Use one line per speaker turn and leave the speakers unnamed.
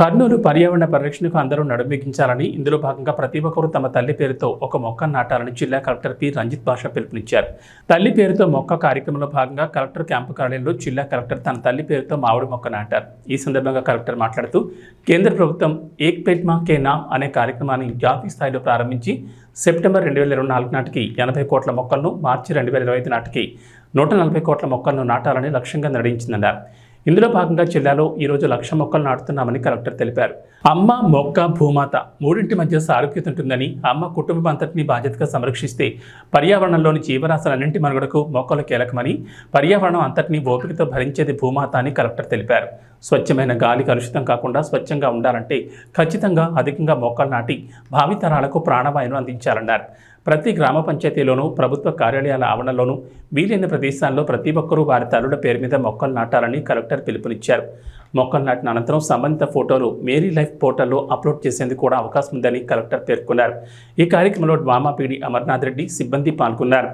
కర్నూలు పర్యావరణ పరిరక్షణకు అందరూ నడుంబిగించాలని ఇందులో భాగంగా ప్రతి ఒక్కరూ తమ తల్లి పేరుతో ఒక మొక్క నాటాలని జిల్లా కలెక్టర్ పి. రంజిత్ భాష పిలుపునిచ్చారు. తల్లి పేరుతో మొక్క కార్యక్రమంలో భాగంగా కలెక్టర్ క్యాంపు కార్యాలయంలో జిల్లా కలెక్టర్ తన తల్లి పేరుతో మామిడి మొక్క నాటారు. ఈ సందర్భంగా కలెక్టర్ మాట్లాడుతూ కేంద్ర ప్రభుత్వం ఏక్ పెట్ మా కే నామ్ అనే కార్యక్రమాన్ని జాతీయ స్థాయిలో ప్రారంభించి సెప్టెంబర్ రెండు వేల ఇరవై నాలుగు నాటికి ఎనభై కోట్ల మొక్కలను మార్చి రెండు వేల ఇరవై ఐదు నాటికి నూట నలభై కోట్ల మొక్కలను నాటాలని లక్ష్యంగా నిర్ణయించిందన్నారు. ఇందులో భాగంగా జిల్లాలో ఈరోజు లక్ష మొక్కలు నాటుతున్నామని కలెక్టర్ తెలిపారు. అమ్మ మొక్క భూమాత మూడింటి మధ్య సారూప్యత ఉంటుందని అమ్మ కుటుంబం అంతటిని బాధ్యతగా సంరక్షిస్తే పర్యావరణంలోని జీవరాశులన్నింటి మనుగడకు మొక్కలు కీలకమని పర్యావరణం అంతటిని ఓపికతో భరించేది భూమాత అని కలెక్టర్ తెలిపారు. స్వచ్ఛమైన గాలి కలుషితం కాకుండా స్వచ్ఛంగా ఉండాలంటే ఖచ్చితంగా అధికంగా మొక్కలు నాటి భావితరాలకు ప్రాణవాయువును అందించాలన్నారు. ప్రతి గ్రామ పంచాయతీలోనూ ప్రభుత్వ కార్యాలయాల ఆవరణలోనూ వీలైన ప్రదేశాల్లో ప్రతి ఒక్కరూ వారి తల్లుల పేరు మీద మొక్కలు నాటాలని కలెక్టర్ పిలుపునిచ్చారు. మొక్కలు నాటిన అనంతరం సంబంధిత ఫోటోలు మేరీ లైఫ్ పోర్టల్లో అప్లోడ్ చేసేందుకు కూడా అవకాశం ఉందని కలెక్టర్ పేర్కొన్నారు. ఈ కార్యక్రమంలో డ్వామా పీడి అమర్నాథ్ రెడ్డి సిబ్బంది పాల్గొన్నారు.